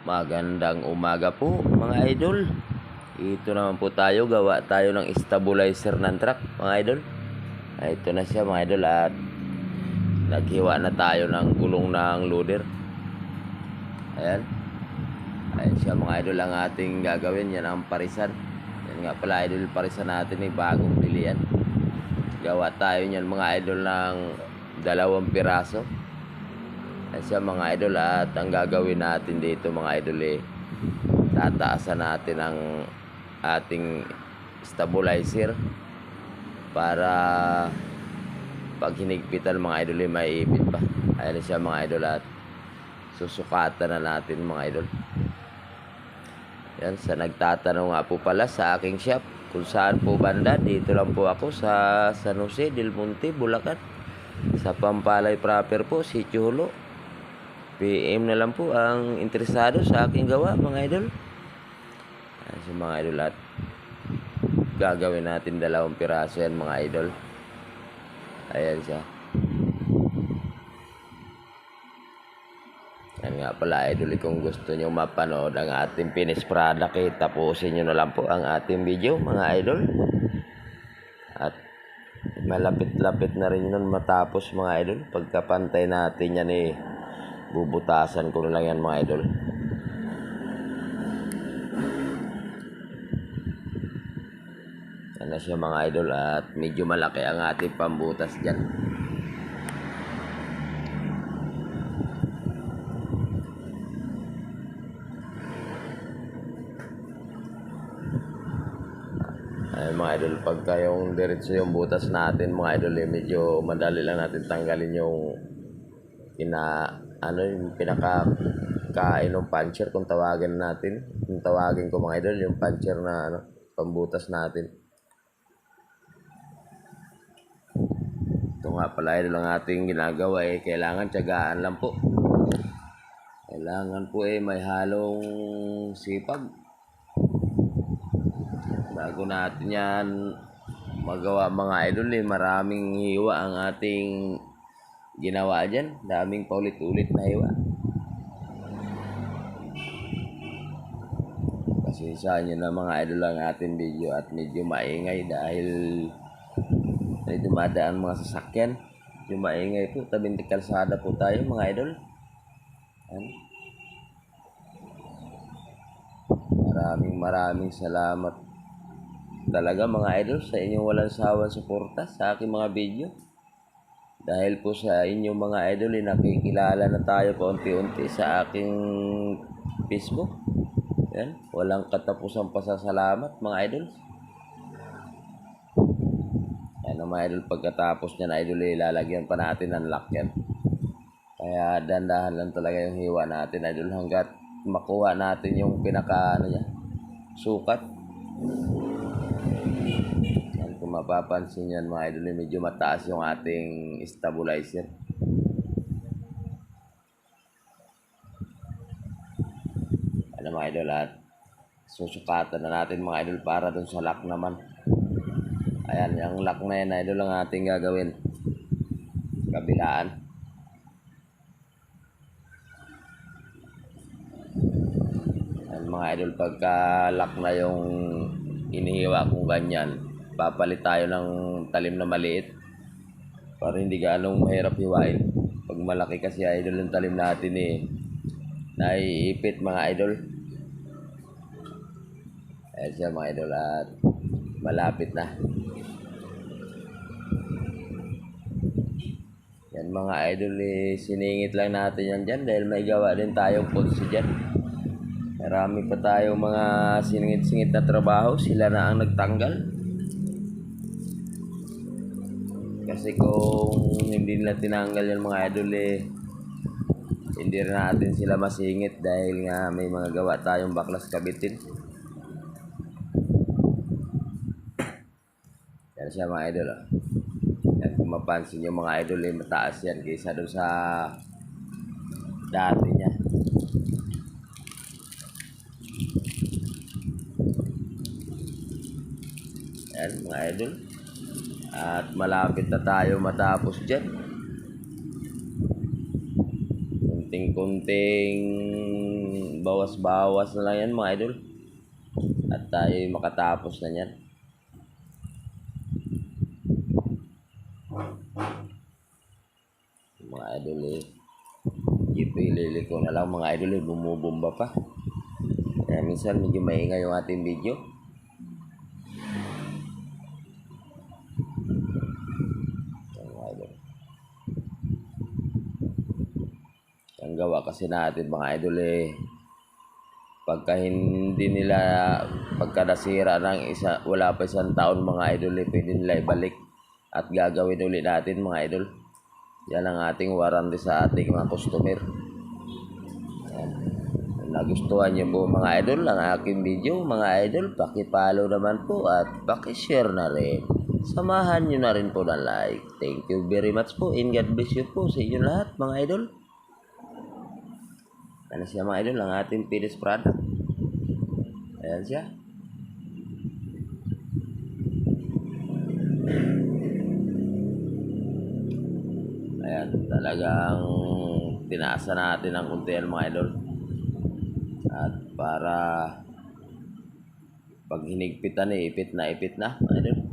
Magandang umaga po mga idol. Ito naman po tayo, gawa tayo ng stabilizer ng truck mga idol. Ah, Ito na siya mga idol at naghiwa na tayo ng gulong ng loader. Ayan. Ayan siya mga idol ang ating gagawin. Yan ang parisan. Yan nga pala idol parisan natin eh, bagong pilihan. Gawa tayo niyan mga idol ng dalawang piraso. Siya mga idol at ang gagawin natin dito mga idol eh tataasan natin ang ating stabilizer para pag hinigpitan mga idol eh maiipit pa. Ayan siya mga idol at susukatan na natin mga idol. Yan, sa nagtatanong nga po pala sa aking shop kung saan po banda, dito lang po ako sa San Jose del Monte, Bulacan. Sa Pampalay proper po, Sitio Hulo. PM na lang po ang interesado sa aking gawa, mga idol. Ayan sa mga idol at gagawin natin dalawang piraso yan, mga idol. Ayan siya. Yan nga pala, idol, kung gusto nyo mapanood ang ating finished product, tapusin nyo na lang po ang ating video, mga idol. At malapit-lapit na rin nun matapos, mga idol. Pagkapantay natin yan, eh, bubutasan ko na lang yan, mga idol. Yan na siya, mga idol, at medyo malaki ang ating pambutas dyan. Ay, mga idol, pagka yung diretso yung butas natin, mga idol, eh, medyo madali lang natin tanggalin yung ina, ano, yung pinaka kain ng puncher kung tawagin natin. Kung tawagin ko mga idol, yung puncher na ano, pambutas natin. Ito nga pala idol ang ating ginagawa eh, kailangan tiyagaan lang po. Kailangan po eh may halong sipag bago natin yan magawa mga idol eh maraming hiwa ang ating ginawa dyan. Daming paulit-ulit na hiwa. Kasi sa nyo na mga idol ang ating video at medyo maingay dahil may dumadaan mga sasakyan. Medyo maingay po. Tabing kalsada po tayo mga idol. Ayan. maraming maraming salamat talaga mga idol sa inyong walang sawang suporta sa aking mga video. Dahil po sa inyong mga idol, eh, nakikilala na tayo paunti-unti sa aking Facebook. Yan, walang katapusang pasasalamat mga idol. Yan ang mga idol, pagkatapos niyan idol, eh, lalagyan pa natin ng lock yan. Kaya dandahan lang talaga yung hiwa natin idol hanggat makuha natin yung pinaka ano niya, sukat. Mapapansin yan mga idol, eh, medyo mataas yung ating stabilizer. Ano mga idol at susukatan na natin mga idol para dun sa lock naman. Ayan, yung lock na yan idol ang ating gagawin. Kabilaan. Ayan, mga idol, pagka lock na yung inihiwa kong ganyan, papalit tayo ng talim na maliit para hindi ganong mahirap hiwain. Pag malaki kasi idol yung talim natin eh, naiipit mga idol. Ayan siya mga idol at malapit na. Yan mga idol eh, siningit lang natin yan dyan dahil may gawa din tayong pulso dyan. Marami pa tayong mga siningit-singit na trabaho, sila na ang nagtanggal. Kasi kung hindi nila tinanggal yung mga idol eh, hindi rin natin sila masingit dahil nga may mga gawa tayong baklas kabitin. Yan siya mga idol. Oh. Yan kung mapansin yung mga idol eh, mataas yan kaysa doon sa dati niya. Yan mga idol. At malapit na tayo matapos dyan. Kunting-kunting bawas-bawas na lang yan mga idol. At tayo makatapos na yan. Mga idol eh. Ipilili ko na lang mga idol eh. Bumubumba pa. Kaya minsan medyo maingay yung ating video. Yan, mga idol. Ang gawa kasi natin mga idol eh. Pagka hindi nila, pagka nasira ng isa, wala pa isang taon mga idol eh, pwede nila ibalik. At gagawin ulit natin mga idol. Yan ang ating warranty sa ating mga customer. Yan. Kung nagustuhan niyo po mga idol ang aking video, mga idol, pakipollow naman po at pakishare na rin. Samahan niyo na rin po ng like. Thank you very much po and God bless you po sa inyo lahat mga idol. Ano siya mga idol, ang ating finished product. Ayan siya. Ayan, talagang tinaasa natin ang kuntihan mga idol. At para pag hinigpitan eh, ipit na ipit na mga idol.